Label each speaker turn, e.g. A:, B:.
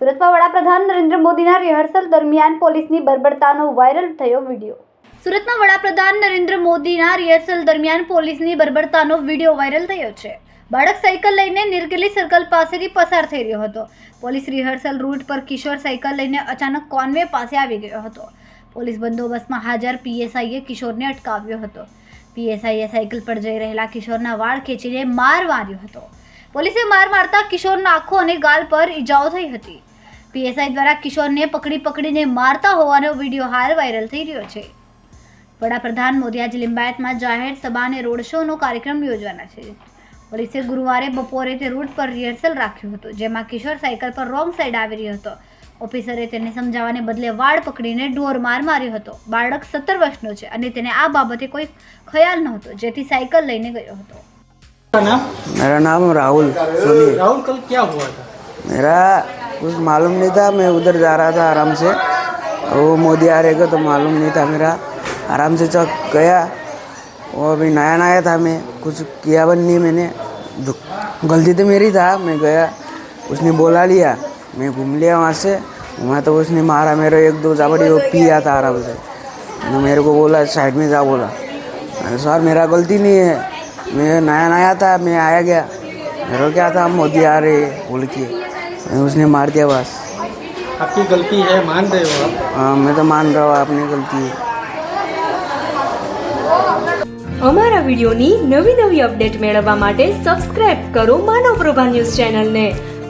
A: સુરતમાં વડાપ્રધાન નરેન્દ્ર મોદીના રિહર્સલ દરમિયાન પોલીસની બર્બરતાનો વાયરલ થયો વીડિયો. સુરતમાં વડાપ્રધાન નરેન્દ્ર મોદીના રિહર્સલ દરમિયાન પોલીસની બર્બરતાનો વીડિયો વાયરલ થયો છે. બાળક સાયકલ લઈને નિર્ગલી સર્કલ પાસેથી પસાર થઈ રહ્યો હતો. પોલીસ રિહર્સલ રૂટ પર કિશોર સાયકલ લઈને અચાનક કોન્વે પાસે આવી ગયો હતો. પોલીસ બંદોબસ્તમાં હાજર પીએસઆઈએ કિશોરને અટકાવ્યો હતો. પીએસઆઈએ સાયકલ પર જઈ રહેલા કિશોરના વાળ ખેંચીને માર માર્યો હતો. પોલીસે માર મારતા કિશોરના આંખો અને ગાલ પર ઈજાઓ થઈ હતી. પીએસઆઈ દ્વારા કિશોરને પકડી પકડીને મારતા હોવાનો વીડિયો હાલ વાયરલ થઈ રહ્યો છે. વડાપ્રધાન મોદી આજે લિંબાયતમાં જાહેર સભા અને રોડ શોનો કાર્યક્રમ યોજવાના છે. પોલીસે ગુરુવારે બપોરે તે રૂટ પર રિહર્સલ રાખ્યું હતું, જેમાં કિશોર સાયકલ પર રોંગ સાઈડ આવી રહ્યો હતો. ઓફિસરે તેને સમજાવવાને બદલે વાળ પકડીને ઢોર માર માર્યો હતો બાળક સત્તર વર્ષનો છે અને તેને આ બાબતે કોઈ ખ્યાલ નહોતો જેથી સાયકલ લઈને ગયો હતો
B: का नाम
C: मेरा नाम राहुल सोनी
B: राहुल कल क्या हुआ था
C: मेरा कुछ मालूम नहीं था मैं उधर जा रहा था आराम से वो मोदी आ रहेगा तो मालूम नहीं था मेरा आराम से चौक गया वो अभी नया नया था मैं कुछ किया बन नहीं मैंने दु- गलती तो मेरी था मैं गया उसने बोला लिया मैं घूम लिया वहाँ से वहाँ तो उसने मारा मेरे एक दो झापड़ी वो पिया था आराम से तो मेरे को बोला साइड में जा बोला अरे सर मेरा गलती नहीं है मैं नया नया था मैं आया गया मेरे को क्या था मोदी आ रहे हैं बोल के उसने मार दिया बस
B: आपकी गलती है मान रहे हो आप
C: हाँ मैं तो मान रहा हूँ अपनी गलती है
D: અમારા વિડીયોની નવી નવી અપડેટ મેળવવા માટે સબસ્ક્રાઇબ કરો માનવ પ્રભા ન્યૂઝ ચેનલને